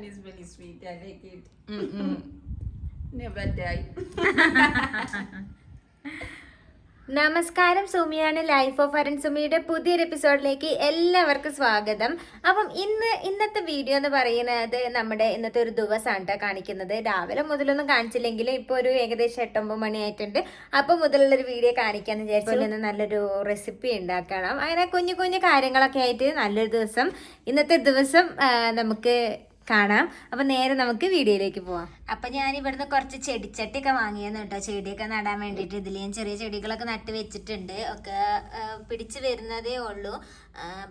one is very sweet. I like it. Never die. നമസ്കാരം സുമിയാണ് life of അരൺ സുമിയുടെ പുതിയൊരു എപ്പിസോഡിലേക്ക് എല്ലാവർക്കും സ്വാഗതം അപ്പം ഇന്ന് ഇന്നത്തെ വീഡിയോ എന്ന് പറയുന്നത് നമ്മുടെ ഇന്നത്തെ ഒരു ദിവസമാണ് കേട്ടോ കാണിക്കുന്നത് രാവിലെ മുതലൊന്നും കാണിച്ചില്ലെങ്കിലും ഇപ്പോൾ ഒരു ഏകദേശം എട്ടൊമ്പത് മണിയായിട്ടുണ്ട് അപ്പോൾ മുതലുള്ളൊരു വീഡിയോ കാണിക്കാന്ന് വിചാരിച്ചു ഇന്ന് നല്ലൊരു റെസിപ്പി ഉണ്ടാക്കണം അങ്ങനെ കുഞ്ഞു കുഞ്ഞു കാര്യങ്ങളൊക്കെ ആയിട്ട് നല്ലൊരു ദിവസം ഇന്നത്തെ ദിവസം നമുക്ക് കാണാം. അപ്പൊ നേരെ നമുക്ക് വീഡിയോയിലേക്ക് പോവാം. അപ്പൊ ഞാൻ ഇവിടുന്ന് കുറച്ച് ചെടിച്ചട്ടിയൊക്കെ വാങ്ങിയെന്ന് കേട്ടോ. ചെടിയൊക്കെ നടാൻ വേണ്ടിയിട്ട് ഇതിൽ ചെറിയ ചെടികളൊക്കെ നട്ട് വെച്ചിട്ടുണ്ട്. ഒക്കെ പിടിച്ചു വരുന്നതേ ഉള്ളൂ.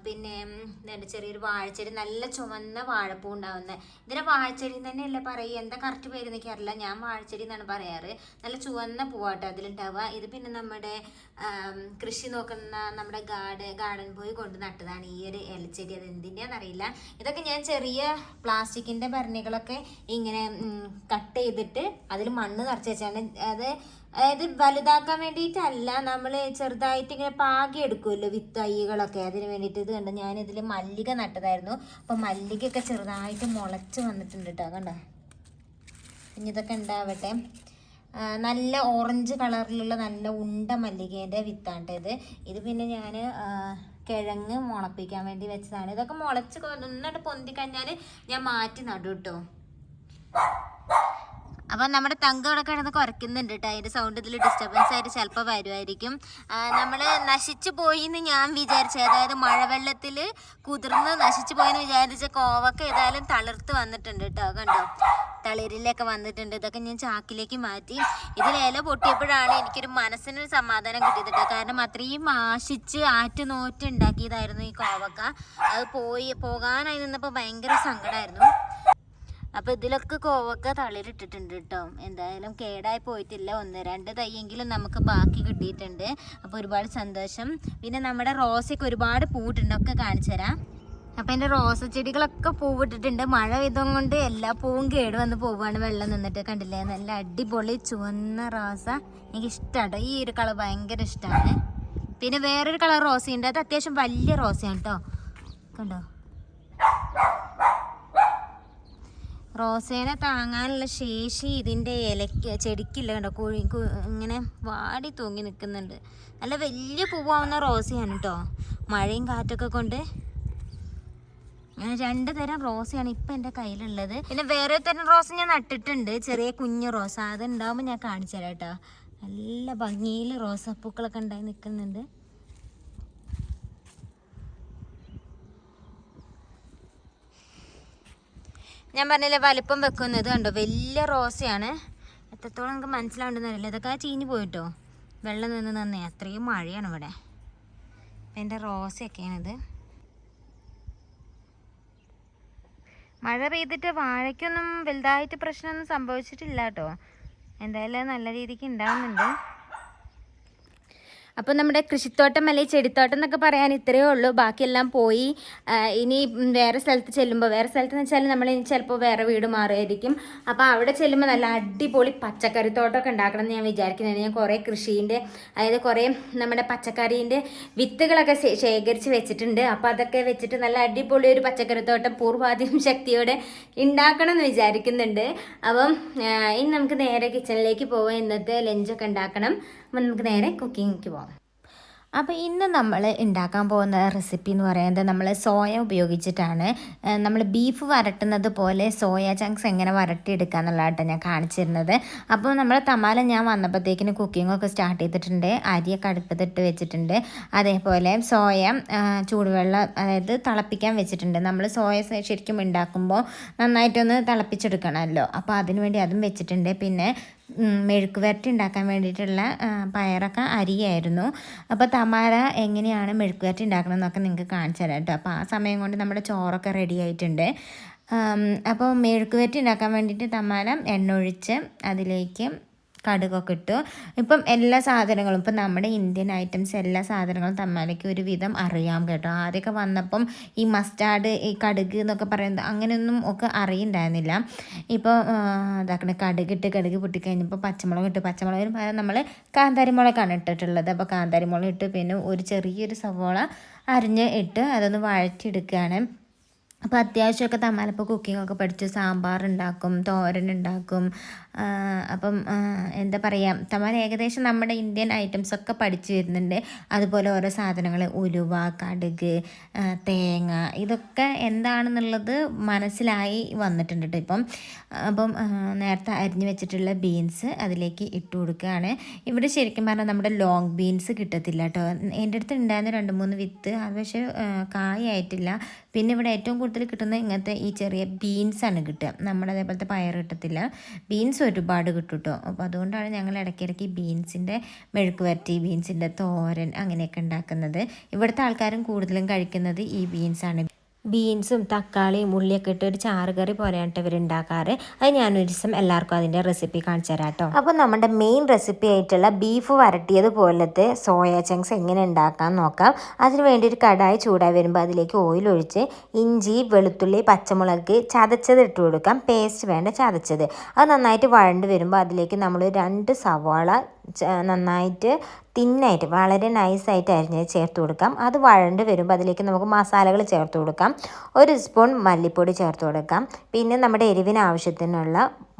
പിന്നെ എന്താണ് ചെറിയൊരു വാഴച്ചെടി നല്ല ചുവന്ന വാഴപ്പൂ ഉണ്ടാവുന്നത് ഇതിനെ വാഴച്ചെടി തന്നെയല്ലേ പറയുക എന്താ കറക്റ്റ് പേര് എനിക്കറിയില്ല ഞാൻ വാഴച്ചെടി എന്നാണ് പറയാറ്. നല്ല ചുവന്ന പൂവാട്ടോ അതിലുണ്ടാവുക. ഇത് പിന്നെ നമ്മുടെ കൃഷി നോക്കുന്ന നമ്മുടെ ഗാർഡ് ഗാർഡൻ ബോയ് കൊണ്ട് നട്ടതാണ് ഈ ഒരു ഇലച്ചെടി. അത് എന്തിന്റെയാണെന്നറിയില്ല ഇതൊക്കെ ഞാൻ ചെറിയ പ്ലാസ്റ്റിക്കിന്റെ ഭരണികളൊക്കെ ഇങ്ങനെ കട്ട് ചെയ്തിട്ട് അതിൽ മണ്ണ് നിറച്ച് വെച്ചാണ്. അത് അതായത് വലുതാക്കാൻ വേണ്ടിയിട്ടല്ല. നമ്മൾ ചെറുതായിട്ട് ഇങ്ങനെ പാകി എടുക്കുമല്ലോ വിത്ത് അയ്യകളൊക്കെ. അതിന് വേണ്ടിയിട്ട് ഇത് കണ്ടോ. ഞാനിതിൽ മല്ലിക നട്ടതായിരുന്നു. അപ്പം മല്ലികയൊക്കെ ചെറുതായിട്ട് മുളച്ച് വന്നിട്ടുണ്ട് കേട്ടോ കണ്ടോ? ഇനി ഇതൊക്കെ ഉണ്ടാവട്ടെ നല്ല ഓറഞ്ച് കളറിലുള്ള നല്ല ഉണ്ട മല്ലികേന്റെ വിത്താണ് ഇത്. ഇത് പിന്നെ ഞാൻ കിഴങ്ങ് മുളപ്പിക്കാൻ വേണ്ടി വെച്ചതാണ്. ഇതൊക്കെ മുളച്ച് നന്നായിട്ട് പൊന്തി കഴിഞ്ഞാൽ ഞാൻ മാറ്റി നടും കേട്ടോ അപ്പം നമ്മുടെ തങ്കം അവിടെ കിടന്ന് കുറയ്ക്കുന്നുണ്ട് കേട്ടോ അതിന്റെ സൗണ്ട് ഇതിൽ ഡിസ്റ്റർബൻസ് ആയിട്ട് ചിലപ്പോൾ വരുമായിരിക്കും നമ്മൾ നശിച്ചു പോയി എന്ന് ഞാൻ വിചാരിച്ചു. അതായത് മഴവെള്ളത്തിൽ കുതിർന്ന് നശിച്ചു പോയി എന്ന് വിചാരിച്ച കോവക്ക ഏതായാലും തളിർത്ത് വന്നിട്ടുണ്ട് കേട്ടോ കണ്ടോ? തളിരിലൊക്കെ വന്നിട്ടുണ്ട്. ഇതൊക്കെ ഞാൻ ചാക്കിലേക്ക് മാറ്റി. ഇതിൽ ഇല പൊട്ടിയപ്പോഴാണ് എനിക്കൊരു മനസ്സിനൊരു സമാധാനം കിട്ടിയത് കേട്ടോ കാരണം അത്രയും ആശിച്ച് ആറ്റ് നോറ്റ് ഉണ്ടാക്കിയതായിരുന്നു ഈ കോവക്ക. അത് പോയി പോകാനായി നിന്നപ്പോൾ ഭയങ്കര സങ്കടമായിരുന്നു അപ്പൊ ഇതിലൊക്കെ കോവക്ക തളിരിട്ടിട്ടുണ്ട് കേട്ടോ എന്തായാലും കേടായി പോയിട്ടില്ല. ഒന്ന് രണ്ട് തയ്യെങ്കിലും നമുക്ക് ബാക്കി കിട്ടിയിട്ടുണ്ട്. അപ്പൊ ഒരുപാട് സന്തോഷം. പിന്നെ നമ്മുടെ റോസയ്ക്ക് ഒരുപാട് പൂട്ടുണ്ടൊക്കെ കാണിച്ചു തരാം. അപ്പൊ എന്റെ റോസ ചെടികളൊക്കെ പൂവിട്ടിട്ടുണ്ട്. മഴ പെയ്തും കൊണ്ട് എല്ലാ പൂവും കേട് വന്ന് പോവാണ് വെള്ളം നിന്നിട്ട് കണ്ടില്ലേ? നല്ല അടിപൊളി ചുവന്ന റോസ. എനിക്ക് ഇഷ്ടമാണ് ഈ ഒരു കളർ ഭയങ്കര ഇഷ്ടമാണ് പിന്നെ വേറൊരു കളർ റോസയുണ്ട്. അത് അത്യാവശ്യം വലിയ റോസയാണ് കേട്ടോ കണ്ടോ? റോസേനെ താങ്ങാനുള്ള ശേഷി ഇതിന്റെ ഇലയ്ക്ക് ചെടിക്കില്ല കണ്ടോ? കുഴി ഇങ്ങനെ വാടി തൂങ്ങി നിൽക്കുന്നുണ്ട്. നല്ല വലിയ പൂവാവുന്ന റോസയാണ് കേട്ടോ മഴയും കാറ്റൊക്കെ കൊണ്ട് രണ്ട് തരം റോസയാണ് ഇപ്പം എന്റെ കയ്യിലുള്ളത്. പിന്നെ വേറെ തരം റോസ ഞാൻ നട്ടിട്ടുണ്ട്. ചെറിയ കുഞ്ഞു റോസ. അതുണ്ടാകുമ്പോൾ ഞാൻ കാണിച്ചു തരാം കേട്ടോ നല്ല ഭംഗിയിൽ റോസാപ്പൂക്കളൊക്കെ ഉണ്ടായി നിൽക്കുന്നുണ്ട്. ഞാൻ പറഞ്ഞില്ലേ വലിപ്പം വെക്കുന്നത് കണ്ടോ? വലിയ റോസയാണ്. എത്രത്തോളം നമുക്ക് മനസ്സിലാവുണ്ടെന്നറിയില്ല ഇതൊക്കെ ചീഞ്ഞ് പോയിട്ടോ? വെള്ളം നിന്ന് നന്നേ. അത്രയും മഴയാണ് ഇവിടെ. എന്റെ റോസയൊക്കെയാണിത്. മഴ പെയ്തിട്ട് വാഴയ്ക്കൊന്നും വലുതായിട്ട് പ്രശ്നമൊന്നും സംഭവിച്ചിട്ടില്ല കേട്ടോ. എന്തായാലും നല്ല രീതിക്ക് ഉണ്ടാവുന്നുണ്ട്. അപ്പോൾ നമ്മുടെ കൃഷിത്തോട്ടം അല്ലെങ്കിൽ ചെടിത്തോട്ടം എന്നൊക്കെ പറയാൻ ഇത്രയേ ഉള്ളൂ. ബാക്കിയെല്ലാം പോയി. ഇനി വേറെ സ്ഥലത്ത് ചെല്ലുമ്പോൾ വേറെ സ്ഥലത്ത് എന്ന് വെച്ചാൽ നമ്മൾ ഇനി ചിലപ്പോൾ വേറെ വീട് മാറുമായിരിക്കും. അപ്പോൾ അവിടെ ചെല്ലുമ്പോൾ നല്ല അടിപൊളി പച്ചക്കറി തോട്ടമൊക്കെ ഉണ്ടാക്കണം എന്ന് ഞാൻ വിചാരിക്കുന്നതാണ് ഞാൻ കുറേ കൃഷീന്റെ അതായത് കുറേ നമ്മുടെ പച്ചക്കറീന്റെ വിത്തുകളൊക്കെ ശേഖരിച്ച് വെച്ചിട്ടുണ്ട്. അപ്പോൾ അതൊക്കെ വെച്ചിട്ട് നല്ല അടിപൊളി ഒരു പച്ചക്കറിത്തോട്ടം പൂർവാധികം ശക്തിയോടെ ഉണ്ടാക്കണം എന്ന് വിചാരിക്കുന്നുണ്ട്. അപ്പം ഇനി നമുക്ക് നേരെ കിച്ചണിലേക്ക് പോവാം. ഇന്നത്തെ ലഞ്ചൊക്കെ ഉണ്ടാക്കണം. അപ്പം നമുക്ക് നേരെ കുക്കിങ്ങിക്ക് പോകാം. അപ്പോൾ ഇന്ന് നമ്മൾ ഉണ്ടാക്കാൻ പോകുന്ന റെസിപ്പി എന്ന് പറയുന്നത് നമ്മൾ സോയ ഉപയോഗിച്ചിട്ടാണ്. നമ്മൾ ബീഫ് വരട്ടുന്നത് പോലെ സോയ ചങ്ക്സ് എങ്ങനെ വരട്ടിയെടുക്കുക എന്നുള്ളതായിട്ട് ഞാൻ കാണിച്ചിരുന്നത് അപ്പോൾ നമ്മൾ തമാല ഞാൻ വന്നപ്പോഴത്തേക്കിന് കുക്കിങ്ങൊക്കെ സ്റ്റാർട്ട് ചെയ്തിട്ടുണ്ട്. അരിയൊക്കെ അടുപ്പത്തിട്ട് വെച്ചിട്ടുണ്ട്. അതേപോലെ സോയ ചൂടുവെള്ളം അതായത് തിളപ്പിക്കാൻ വെച്ചിട്ടുണ്ട്. നമ്മൾ സോയ ശരിക്കും ഉണ്ടാക്കുമ്പോൾ നന്നായിട്ടൊന്ന് തിളപ്പിച്ചെടുക്കണമല്ലോ. അപ്പോൾ അതിനുവേണ്ടി അതും വെച്ചിട്ടുണ്ട്. പിന്നെ മെഴുക്ക് വരട്ടി ഉണ്ടാക്കാൻ വേണ്ടിയിട്ടുള്ള പയറൊക്കെ അരിയായിരുന്നു. അപ്പോൾ തമാര എങ്ങനെയാണ് മെഴുക്ക് വരട്ടി ഉണ്ടാക്കണമെന്നൊക്കെ നിങ്ങൾക്ക് കാണിച്ചു തരാം കേട്ടോ. അപ്പോൾ ആ സമയം കൊണ്ട് നമ്മുടെ ചോറൊക്കെ റെഡി ആയിട്ടുണ്ട്. അപ്പോൾ മെഴുക്ക് വരട്ടി ഉണ്ടാക്കാൻ വേണ്ടിയിട്ട് തമാര എണ്ണ ഒഴിച്ച് അതിലേക്ക് കടുകൊക്കെ ഇട്ടു. ഇപ്പം എല്ലാ സാധനങ്ങളും ഇപ്പം നമ്മുടെ ഇന്ത്യൻ ഐറ്റംസ് എല്ലാ സാധനങ്ങളും തമ്മാലയ്ക്ക് ഒരുവിധം അറിയാം കേട്ടോ. ആദ്യമൊക്കെ വന്നപ്പം ഈ മസ്റ്റാർഡ് ഈ കടുക് എന്നൊക്കെ പറയുന്നത് അങ്ങനെയൊന്നും ഒക്കെ അറിയണ്ടായിരുന്നില്ല. ഇപ്പോൾ ഇതാക്കണ കടുകിട്ട് കടുക് പൊട്ടിക്കഴിഞ്ഞപ്പോൾ പച്ചമുളക് ഇട്ട്. പച്ചമുളകിന് പകരം നമ്മൾ കാന്താരി മുളകാണ് ഇട്ടിട്ടുള്ളത്. അപ്പോൾ കാന്താരിമുളക് ഇട്ട് പിന്നെ ഒരു ചെറിയൊരു സവോള അരിഞ്ഞ് ഇട്ട് അതൊന്ന് വഴറ്റിയെടുക്കുകയാണ്. അപ്പോൾ അത്യാവശ്യമൊക്കെ തമ്മാലപ്പോൾ കുക്കിംഗ് ഒക്കെ പഠിച്ചു സാമ്പാർ ഉണ്ടാക്കും തോരൻ ഉണ്ടാക്കും അപ്പം എന്താ പറയുക തമാൻ ഏകദേശം നമ്മുടെ ഇന്ത്യൻ ഐറ്റംസ് ഒക്കെ പഠിച്ചു വരുന്നുണ്ട്. അതുപോലെ ഓരോ സാധനങ്ങൾ ഉലുവ കടുക് തേങ്ങ ഇതൊക്കെ എന്താണെന്നുള്ളത് മനസ്സിലായി വന്നിട്ടുണ്ട് കേട്ടോ ഇപ്പം. അപ്പം നേരത്തെ അരിഞ്ഞു വെച്ചിട്ടുള്ള ബീൻസ് അതിലേക്ക് ഇട്ട് കൊടുക്കുകയാണ് ഇവിടെ ശരിക്കും പറഞ്ഞാൽ നമ്മുടെ ലോങ് ബീൻസ് കിട്ടത്തില്ല കേട്ടോ എന്റെ അടുത്ത് ഉണ്ടായിരുന്ന രണ്ട് മൂന്ന് വിത്ത് അത് പക്ഷേ കായായിട്ടില്ല. പിന്നെ ഇവിടെ ഏറ്റവും കൂടുതൽ കിട്ടുന്ന ഇങ്ങനത്തെ ഈ ചെറിയ ബീൻസാണ് കിട്ടുക. നമ്മുടെ അതേപോലത്തെ പയർ കിട്ടത്തില്ല. ബീൻസ് ഒരുപാട് കിട്ടും കേട്ടോ അപ്പോൾ അതുകൊണ്ടാണ് ഞങ്ങൾ ഇടയ്ക്കിടയ്ക്ക് ബീൻസിന്റെ മെഴുക്ക് വരട്ടി ബീൻസിന്റെ തോരൻ അങ്ങനെയൊക്കെ ഉണ്ടാക്കുന്നത്. ഇവിടുത്തെ ആൾക്കാരും കൂടുതലും കഴിക്കുന്നത് ഈ ബീൻസാണ്. ബീൻസും തക്കാളിയും ഉള്ളിയൊക്കെ ഇട്ട് ഒരു ചാറുകറി പോലെയാണ് ഇവർ ഉണ്ടാക്കാറ് അത് ഞാനൊരു ദിവസം എല്ലാവർക്കും അതിന്റെ റെസിപ്പി കാണിച്ചു തരാം കേട്ടോ. അപ്പോൾ നമ്മുടെ മെയിൻ റെസിപ്പി ആയിട്ടുള്ള ബീഫ് വരട്ടിയത് പോലത്തെ സോയ ചങ്ക്സ് എങ്ങനെ ഉണ്ടാക്കാൻ നോക്കാം. അതിന് വേണ്ടി ഒരു കടായി ചൂടായി വരുമ്പോൾ അതിലേക്ക് ഓയിൽ ഒഴിച്ച് ഇഞ്ചി വെളുത്തുള്ളി പച്ചമുളക് ചതച്ചത് ഇട്ട് കൊടുക്കാം. പേസ്റ്റ് വേണ്ട ചതച്ചത്. അത് നന്നായിട്ട് വഴണ്ട് വരുമ്പോൾ അതിലേക്ക് നമ്മൾ രണ്ട് സവാള നന്നായിട്ട് തിന്നായിട്ട് വളരെ നൈസായിട്ട് അരിഞ്ഞ് ചേർത്ത് കൊടുക്കാം. അത് വഴണ്ട് വരുമ്പോൾ അതിലേക്ക് നമുക്ക് മസാലകൾ ചേർത്ത് കൊടുക്കാം. ഒരു സ്പൂൺ മല്ലിപ്പൊടി ചേർത്ത് കൊടുക്കാം. പിന്നെ നമ്മുടെ എരിവിന് ആവശ്യത്തിനുള്ള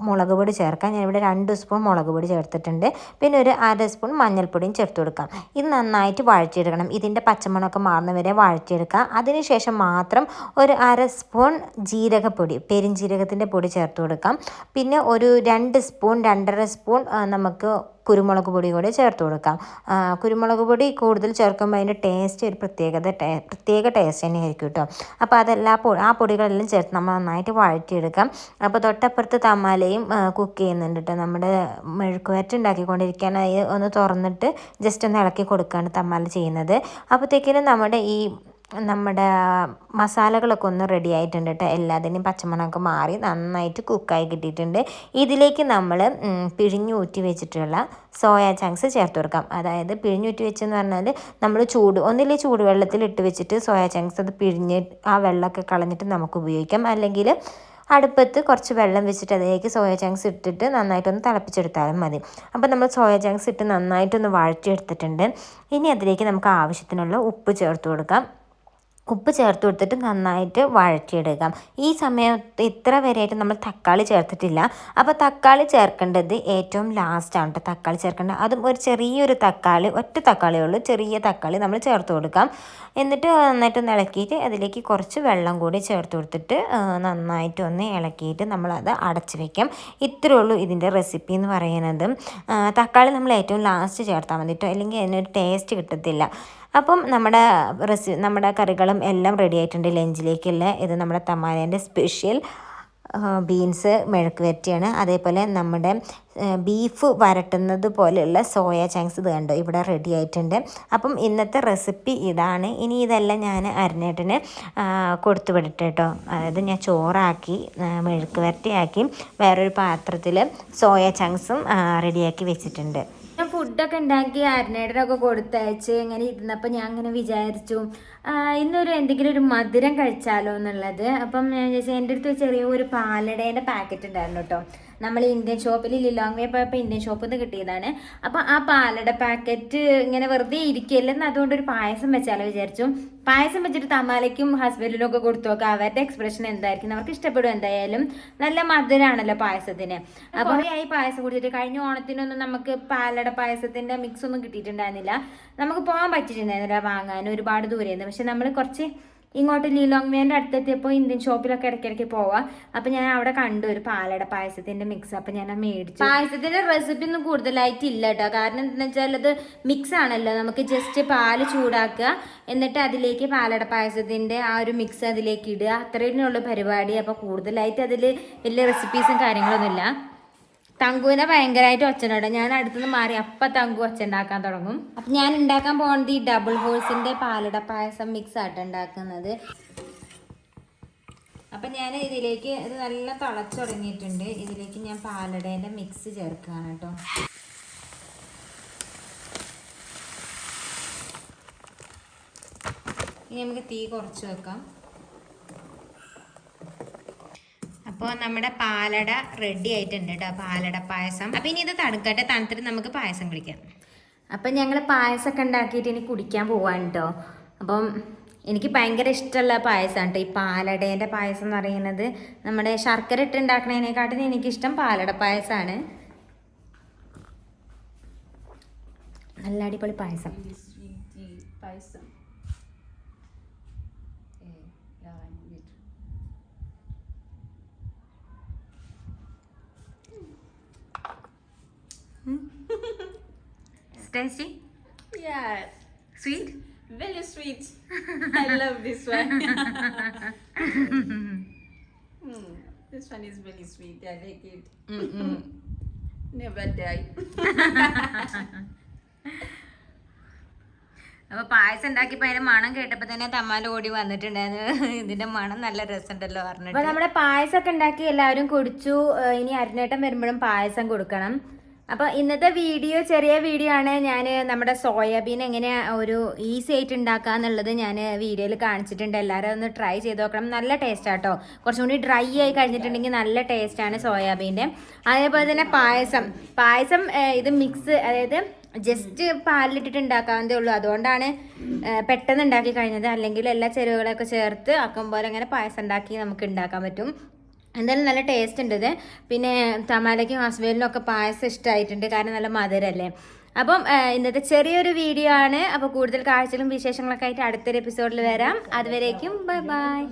മുളക് പൊടി ചേർക്കാം. ഞാനിവിടെ രണ്ട് സ്പൂൺ മുളക് പൊടി ചേർത്തിട്ടുണ്ട്. പിന്നെ ഒരു അര സ്പൂൺ മഞ്ഞൾപ്പൊടിയും ചേർത്ത് കൊടുക്കാം. ഇത് നന്നായിട്ട് വഴറ്റിയെടുക്കണം. ഇതിന്റെ പച്ചമണമൊക്കെ മാറുന്ന വരെ വഴറ്റിയെടുക്കാം അതിനുശേഷം മാത്രം ഒരു അര സ്പൂൺ ജീരകപ്പൊടി പെരിഞ്ജീരകത്തിന്റെ പൊടി ചേർത്ത് കൊടുക്കാം. പിന്നെ ഒരു രണ്ട് സ്പൂൺ രണ്ടര സ്പൂൺ നമുക്ക് കുരുമുളക് പൊടി കൂടി ചേർത്ത് കൊടുക്കാം. കുരുമുളക് പൊടി കൂടുതൽ ചേർക്കുമ്പോൾ അതിന്റെ ടേസ്റ്റ് ഒരു പ്രത്യേകത പ്രത്യേക ടേസ്റ്റ് തന്നെ ആയിരിക്കും കേട്ടോ. അപ്പോൾ അതെല്ലാ ആ പൊടികളെല്ലാം ചേർത്ത് നമ്മൾ നന്നായിട്ട് വഴറ്റിയെടുക്കാം. അപ്പോൾ തൊട്ടപ്പുറത്ത് തമാലയും കുക്ക് ചെയ്യുന്നുണ്ട് കേട്ടോ നമ്മുടെ മെഴുക്കുവരട്ട് ഉണ്ടാക്കിക്കൊണ്ടിരിക്കാനായി ഒന്ന് തുറന്നിട്ട് ജസ്റ്റ് ഒന്ന് ഇളക്കി കൊടുക്കുകയാണ് തമ്മാല ചെയ്യുന്നത്. അപ്പോഴത്തേക്കിനും നമ്മുടെ ഈ നമ്മുടെ മസാലകളൊക്കെ ഒന്ന് റെഡി ആയിട്ടുണ്ട് കേട്ടോ എല്ലാത്തിന്റെയും പച്ചമണമൊക്കെ മാറി നന്നായിട്ട് കുക്കായി കിട്ടിയിട്ടുണ്ട്. ഇതിലേക്ക് നമ്മൾ പിഴിഞ്ഞു പിഴിഞ്ഞൂറ്റി വെച്ചിട്ടുള്ള സോയ ചങ്ക്സ് ചേർത്ത് കൊടുക്കാം. അതായത് പിഴിഞ്ഞൂറ്റി വെച്ചെന്ന് പറഞ്ഞാൽ നമ്മൾ ചൂട് ഒന്നിലെ ചൂടുവെള്ളത്തിൽ ഇട്ട് വെച്ചിട്ട് സോയ ചങ്ക്സ് അത് പിഴിഞ്ഞ് ആ വെള്ളമൊക്കെ കളഞ്ഞിട്ട് നമുക്ക് ഉപയോഗിക്കാം. അല്ലെങ്കിൽ അടുപ്പത്ത് കുറച്ച് വെള്ളം വെച്ചിട്ട് അതിലേക്ക് സോയ ചങ്ക്സ് ഇട്ടിട്ട് നന്നായിട്ടൊന്ന് തിളപ്പിച്ചെടുത്താലും മതി. അപ്പോൾ നമ്മൾ സോയ ചങ്ക്സ് ഇട്ട് നന്നായിട്ടൊന്ന് വഴറ്റിയെടുത്തിട്ടുണ്ട്. ഇനി അതിലേക്ക് നമുക്ക് ആവശ്യത്തിനുള്ള ഉപ്പ് ചേർത്ത് കൊടുക്കാം. ഉപ്പ് ചേർത്ത് കൊടുത്തിട്ട് നന്നായിട്ട് വഴറ്റിയെടുക്കാം. ഈ സമയത്ത് ഇത്ര വരെയായിട്ട് നമ്മൾ തക്കാളി ചേർത്തിട്ടില്ല. അപ്പോൾ തക്കാളി ചേർക്കേണ്ടത് ഏറ്റവും ലാസ്റ്റാണ് കേട്ടോ തക്കാളി ചേർക്കേണ്ടത്. അതും ഒരു ചെറിയൊരു തക്കാളി ഒറ്റ തക്കാളിയേ ഉള്ളൂ. ചെറിയ തക്കാളി നമ്മൾ ചേർത്ത് കൊടുക്കാം. എന്നിട്ട് നന്നായിട്ട് ഒന്ന് ഇളക്കിയിട്ട് അതിലേക്ക് കുറച്ച് വെള്ളം കൂടി ചേർത്ത് കൊടുത്തിട്ട് നന്നായിട്ട് ഒന്ന് ഇളക്കിയിട്ട് നമ്മളത് അടച്ചു വയ്ക്കാം ഇത്രയേ ഉള്ളൂ ഇതിന്റെ റെസിപ്പി എന്ന് പറയുന്നത്. തക്കാളി നമ്മൾ ഏറ്റവും ലാസ്റ്റ് ചേർത്താൽ മതി കേട്ടോ അല്ലെങ്കിൽ അതിനൊരു ടേസ്റ്റ് കിട്ടത്തില്ല. അപ്പം നമ്മുടെ റെസി നമ്മുടെ കറികളും എല്ലാം റെഡി ആയിട്ടുണ്ട്. ലഞ്ചിലേക്കുള്ള ഇത് നമ്മുടെ തമാലേന്റെ സ്പെഷ്യൽ ബീൻസ് മെഴുക്ക് വരട്ടിയാണ്. അതേപോലെ നമ്മുടെ ബീഫ് വരട്ടുന്നത് പോലെയുള്ള സോയ ചാങ്സ് ഇത് കണ്ടോ? ഇവിടെ റെഡി ആയിട്ടുണ്ട്. അപ്പം ഇന്നത്തെ റെസിപ്പി ഇതാണ്. ഇനി ഇതെല്ലാം ഞാൻ അരിഞ്ഞേട്ടന് കൊടുത്തു വിടട്ടെ കേട്ടോ. അതായത് ഞാൻ ചോറാക്കി മെഴുക്ക് വരട്ടിയാക്കി വേറൊരു പാത്രത്തിൽ സോയ ചങ്ക്സും റെഡിയാക്കി വെച്ചിട്ടുണ്ട്. ഞാൻ ഫുഡൊക്കെ ഉണ്ടാക്കി അരുണേടനൊക്കെ കൊടുത്തയച്ച് ഇങ്ങനെ ഇരുന്നപ്പോൾ ഞാൻ അങ്ങനെ വിചാരിച്ചു ഇന്നൊരു എന്തെങ്കിലും ഒരു മധുരം കഴിച്ചാലോ എന്നുള്ളത്. അപ്പം ഞാൻ എന്റെ അടുത്ത് ചെറിയ ഒരു പാലടേന്റെ പാക്കറ്റ് ഉണ്ടായിരുന്നു കേട്ടോ നമ്മൾ ഇന്ത്യൻ ഷോപ്പിൽ ലിലോങ് വേ പോയപ്പോൾ ഇന്ത്യൻ ഷോപ്പിൽ നിന്ന് കിട്ടിയതാണ്. അപ്പോൾ ആ പാലട പാക്കറ്റ് ഇങ്ങനെ വെറുതെ ഇരിക്കുകയല്ലെന്ന് അതുകൊണ്ട് ഒരു പായസം വെച്ചാലോ വിചാരിച്ചു. പായസം വെച്ചിട്ട് തമാലയ്ക്കും ഹസ്ബൻഡിനും ഒക്കെ കൊടുത്തു നോക്കാം അവരുടെ എക്സ്പ്രഷൻ എന്തായിരിക്കും? അവർക്ക് ഇഷ്ടപ്പെടും എന്തായാലും? നല്ല മധുരമാണല്ലോ പായസത്തിന്. അപ്പോൾ ഈ പായസം കുടിച്ചിട്ട് കഴിഞ്ഞ ഓണത്തിനൊന്നും നമുക്ക് പാലട പായസത്തിന്റെ മിക്സ് ഒന്നും കിട്ടിയിട്ടുണ്ടായിരുന്നില്ല. നമുക്ക് പോകാൻ പറ്റിയിട്ടുണ്ടായിരുന്നില്ല വാങ്ങാൻ ഒരുപാട് ദൂരെയായിരുന്നു പക്ഷെ നമ്മൾ കുറച്ച് ഇങ്ങോട്ട് ലീലോങ് വേന്റെ അടുത്തെത്തിയപ്പോൾ ഇന്ത്യൻ ഷോപ്പിലൊക്കെ ഇടയ്ക്കിടയ്ക്ക് പോവാം. അപ്പം ഞാൻ അവിടെ കണ്ടു ഒരു പാലട പായസത്തിന്റെ മിക്സ് അപ്പം ഞാൻ മേടിച്ചു. പായസത്തിന്റെ റെസിപ്പി ഒന്നും കൂടുതലായിട്ട് ഇല്ല കേട്ടോ. കാരണം എന്താണെന്ന് വെച്ചാൽ അത് മിക്സ് ആണല്ലോ. നമുക്ക് ജസ്റ്റ് പാൽ ചൂടാക്കുക. എന്നിട്ട് അതിലേക്ക് പാലട പായസത്തിന്റെ ആ ഒരു മിക്സ് അതിലേക്ക് ഇടുക. അത്രയും പരിപാടി. അപ്പോൾ കൂടുതലായിട്ട് അതിൽ വലിയ റെസിപ്പീസും കാര്യങ്ങളൊന്നുമില്ല. തങ്കുവിനെ ഭയങ്കരമായിട്ട് ഒച്ചനോടെ ഞാൻ അടുത്തുനിന്ന് മാറി അപ്പം തങ്കു ഒച്ച ഉണ്ടാക്കാൻ തുടങ്ങും. അപ്പം ഞാൻ ഉണ്ടാക്കാൻ പോകുന്നത് ഈ ഡബിൾ ഹോൾസിന്റെ പാലട പായസം മിക്സ് ആയിട്ട് ഉണ്ടാക്കുന്നത്. അപ്പം ഞാൻ ഇതിലേക്ക് ഇത് നല്ല തിളച്ചുടങ്ങിയിട്ടുണ്ട് ഇതിലേക്ക് ഞാൻ പാലടേന്റെ മിക്സ് ചേർക്കുകയാണ് കേട്ടോ. ഇനി നമുക്ക് തീ കുറച്ച് വെക്കാം. അപ്പോൾ നമ്മുടെ പാലട റെഡി ആയിട്ടുണ്ട് കേട്ടോ പാലട പായസം. അപ്പം ഇനി ഇത് തണുക്കട്ടെ തണുത്തിട്ട് നമുക്ക് പായസം കുടിക്കാം. അപ്പം ഞങ്ങൾ പായസമൊക്കെ ഉണ്ടാക്കിയിട്ട് ഇനി കുടിക്കാൻ പോവാണ് കേട്ടോ അപ്പം എനിക്ക് ഭയങ്കര ഇഷ്ടമുള്ള പായസമാണ് കേട്ടോ ഈ പാലടേന്റെ പായസം എന്ന് പറയുന്നത് നമ്മുടെ ശർക്കര ഇട്ട് ഉണ്ടാക്കുന്നതിനെക്കാട്ടിലും എനിക്കിഷ്ടം പാലട പായസമാണ് നല്ല അടിപൊളി പായസം. Really tasty Yeah, Sweet? very sweet. I love this one. mm, This one is very sweet. I like it. Never die. അപ്പൊ പായസം ഉണ്ടാക്കിയപ്പോ അതിന്റെ മണം കേട്ടപ്പോ തന്നെ തമ്മാല ഓടി വന്നിട്ടുണ്ടായിരുന്നു ഇതിന്റെ മണം നല്ല രസമുണ്ടല്ലോ പറഞ്ഞിട്ട് അപ്പൊ നമ്മുടെ പായസം ഒക്കെ ഉണ്ടാക്കി എല്ലാവരും കുടിച്ചു ഇനി അരുണേട്ടം വരുമ്പോഴും പായസം കൊടുക്കണം അപ്പൊ ഇന്നത്തെ വീഡിയോ ചെറിയ വീഡിയോ ആണ്. ഞാൻ നമ്മുടെ സോയാബീൻ എങ്ങനെ ഒരു ഈസി ആയിട്ട് ഉണ്ടാക്കുക എന്നുള്ളത് ഞാൻ വീഡിയോയിൽ കാണിച്ചിട്ടുണ്ട്. എല്ലാവരും ഒന്ന് ട്രൈ ചെയ്ത് നോക്കണം. നല്ല ടേസ്റ്റ് ആട്ടോ കുറച്ചും കൂടി ഡ്രൈ ആയി കഴിഞ്ഞിട്ടുണ്ടെങ്കിൽ നല്ല ടേസ്റ്റ് ആണ് സോയാബീന്റെ. അതേപോലെ തന്നെ പായസം. പായസം ഇത് മിക്സ് അതായത് ജസ്റ്റ് പാലിലിട്ടിട്ട് ഉണ്ടാക്കാവുന്നതേ ഉള്ളൂ. അതുകൊണ്ടാണ് പെട്ടെന്ന് ഉണ്ടാക്കി കഴിഞ്ഞത്. അല്ലെങ്കിൽ എല്ലാ ചേരുവകളൊക്കെ ചേർത്ത് ആക്കുമ്പോൾ അങ്ങനെ പായസം ഉണ്ടാക്കി നമുക്ക് ഉണ്ടാക്കാൻ പറ്റും. എന്തായാലും നല്ല ടേസ്റ്റ് ഉണ്ട് ഇത്. പിന്നെ തമാലയ്ക്കും ഹസ്ബൻഡിനും ഒക്കെ പായസം ഇഷ്ടമായിട്ടുണ്ട് കാരണം നല്ല മധുരല്ലേ. അപ്പം ഇന്നത്തെ ചെറിയൊരു വീഡിയോ ആണ്. അപ്പോൾ കൂടുതൽ കാഴ്ചകളും വിശേഷങ്ങളൊക്കെ ആയിട്ട് അടുത്തൊരു എപ്പിസോഡിൽ വരാം. അതുവരേക്കും ബൈ ബൈ